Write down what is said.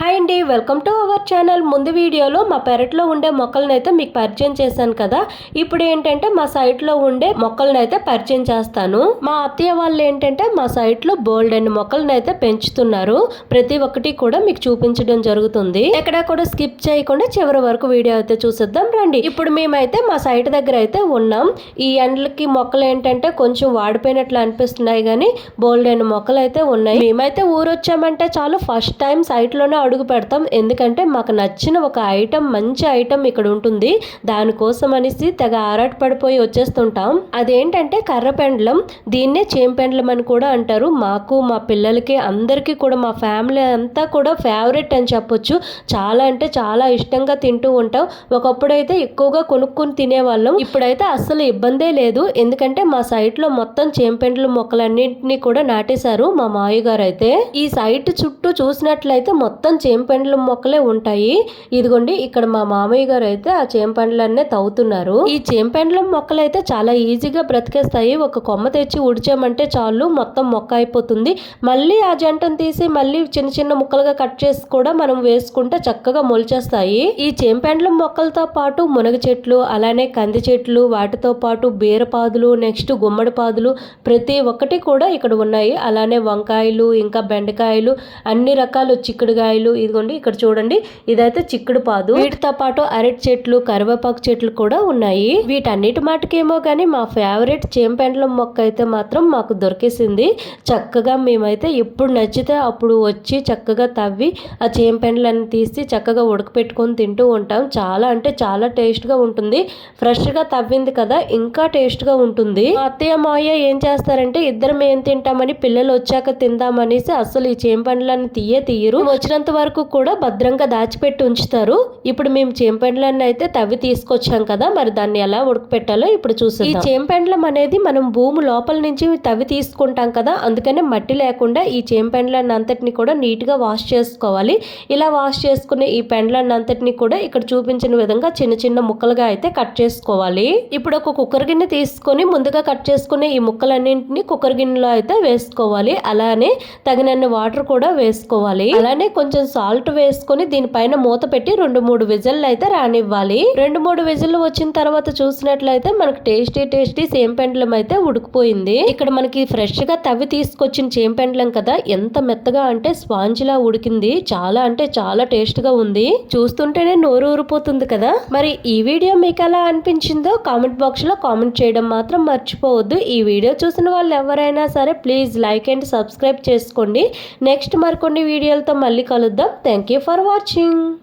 Hi అండి welcome to our channel. ముందు వీడియోలో మా పెరట్లో ఉండే మొక్కలను అయితే మీకు పరిచయం చేశాను కదా. ఇప్పుడు ఏంటంటే మా సైట్లో ఉండే మొక్కలను అయితే పరిచయం చేస్తాను. మా అత్తయ్య వాళ్ళు ఏంటంటే మా సైట్లో బోల్డ్ అండ్ మొక్కలను అయితే పెంచుతున్నారు. ప్రతి ఒక్కటి కూడా మీకు చూపించడం జరుగుతుంది. ఎక్కడ కూడా స్కిప్ చేయకుండా చివరి వరకు వీడియో అయితే చూసేద్దాం రండి. ఇప్పుడు మేమైతే మా సైట్ దగ్గర అయితే ఉన్నాం. ఈ ఎండలకి మొక్కలు ఏంటంటే కొంచెం వాడిపోయినట్లు అనిపిస్తున్నాయి కానీ బోల్డ్ అండ్ మొక్కలు అయితే ఉన్నాయి. మేమైతే ఊరు వచ్చామంటే చాలు ఫస్ట్ టైం సైట్లోనే అడుగు పెడతాం. ఎందుకంటే మాకు నచ్చిన ఒక ఐటమ్ మంచి ఐటమ్ ఇక్కడ ఉంటుంది. దానికోసం అనేసి తెగ ఆరాట పడిపోయి వచ్చేస్తుంటాం. అదేంటంటే కర్ర పెండలం దీన్నే చేంపెండలం అని కూడా అంటారు. మాకు మా పిల్లలకి అందరికీ కూడా మా ఫ్యామిలీ అంతా కూడా ఫేవరెట్ అని చెప్పొచ్చు. చాలా అంటే చాలా ఇష్టంగా తింటూ ఉంటాం. ఒకప్పుడైతే ఎక్కువగా కొనుక్కొని తినేవాళ్ళం. ఇప్పుడైతే అస్సలు ఇబ్బందే లేదు. ఎందుకంటే మా సైట్లో మొత్తం చేంపెండ్ల మొక్కలన్నింటినీ కూడా నాటేశారు మా మాయ గారు అయితే ఈ సైట్ చుట్టూ చూసినట్లయితే మొత్తం చేంపండ్ల మొక్కలే ఉంటాయి. ఇదిగోండి ఇక్కడ మా మామయ్య గారు అయితే ఆ చేంపండ్లన్నే తవ్వుతున్నారు. ఈ చేంపండ్ల మొక్కలు అయితే చాలా ఈజీగా బ్రతికేస్తాయి. ఒక కొమ్మ తెచ్చి ఉడిచామంటే చాలు మొత్తం మొక్క అయిపోతుంది. మళ్ళీ ఆ జంటను తీసి మళ్ళీ చిన్న చిన్న ముక్కలుగా కట్ చేసి కూడా మనం వేసుకుంటే చక్కగా మొలిచేస్తాయి. ఈ చేంపెండ్ల మొక్కలతో పాటు మునగ చెట్లు అలానే కంది చెట్లు వాటితో పాటు బీరపాదులు నెక్స్ట్ గుమ్మడి పాదులు ప్రతి ఒక్కటి కూడా ఇక్కడ ఉన్నాయి. అలానే వంకాయలు ఇంకా బెండకాయలు అన్ని రకాలు చిక్కుడుగాయలు చిక్కుడుకాయలు ఇదిగోండి ఇక్కడ చూడండి. ఇదైతే చిక్కుడు పాదు. వీటితో పాటు అరటి చెట్లు కరివేపాకు చెట్లు కూడా ఉన్నాయి. వీటన్నిటి మాటకేమో కానీ మా ఫేవరెట్ చేంపెండ్ల మొక్క అయితే మాత్రం మాకు దొరికేసింది. చక్కగా మేమైతే ఎప్పుడు నచ్చితే అప్పుడు వచ్చి చక్కగా తవ్వి ఆ చేంపెండ్లను తీసి చక్కగా ఉడకపెట్టుకొని తింటూ ఉంటాం. చాలా అంటే చాలా టేస్ట్గా ఉంటుంది. ఫ్రెష్గా తవ్వింది కదా ఇంకా టేస్ట్గా ఉంటుంది. మా అత్తయ్య మాయ ఏం చేస్తారంటే ఇద్దరం ఏం తింటామని పిల్లలు వచ్చాక తిందామనేసి అసలు ఈ చేంపండ్లను తీయే తీయరు. వచ్చినంత వరకు కూడా భద్రంగా దాచిపెట్టి ఉంచుతారు. ఇప్పుడు మేము చేంపెండ్లను అయితే తవ్వి తీసుకొచ్చాం కదా మరి దాన్ని ఎలా ఉడకపెట్టాలో ఇప్పుడు చూసాం ఈ చేంపెండ్లం అనేది మనం భూమి లోపల నుంచి తవ్వి తీసుకుంటాం కదా అందుకనే మట్టి లేకుండా ఈ చేంపెండ్లను అంతటిని కూడా నీట్గా వాష్ చేసుకోవాలి. ఇలా వాష్ చేసుకునే ఈ పెండ్లను అంతటిని కూడా ఇక్కడ చూపించిన విధంగా చిన్న చిన్న ముక్కలుగా అయితే కట్ చేసుకోవాలి. ఇప్పుడు ఒక కుక్కర్ గిన్నె తీసుకొని ముందుగా కట్ చేసుకునే ఈ ముక్కలన్నింటినీ కుక్కర్ గిన్నెలో అయితే వేసుకోవాలి. అలానే తగినన్ని వాటర్ కూడా వేసుకోవాలి. అలానే కొంచెం సాల్ట్ వేసుకొని దీనిపైన మూత పెట్టి రెండు మూడు విజిల్లు అయితే రానివ్వాలి. రెండు మూడు విజిల్లు వచ్చిన తర్వాత చూసినట్లయితే మనకు టేస్టీ టేస్టీ చేంపెండలం అయితే ఉడికిపోయింది. ఇక్కడ మనకి ఫ్రెష్గా తవ్వి తీసుకొచ్చిన చేంపెండలం కదా ఎంత మెత్తగా అంటే స్పాంజ్ లా ఉడికింది. చాలా అంటే చాలా టేస్ట్గా ఉంది. చూస్తుంటేనే నోరు ఊరిపోతుంది కదా. మరి ఈ వీడియో మీకు ఎలా అనిపించిందో కామెంట్ బాక్స్లో కామెంట్ చేయడం మాత్రం మర్చిపోవద్దు. ఈ వీడియో చూసిన వాళ్ళు ఎవరైనా సరే ప్లీజ్ లైక్ అండ్ సబ్స్క్రైబ్ చేసుకోండి. నెక్స్ట్ మరికొన్ని వీడియోలతో మళ్ళీ కలుద్దాం. the. Thank you for watching.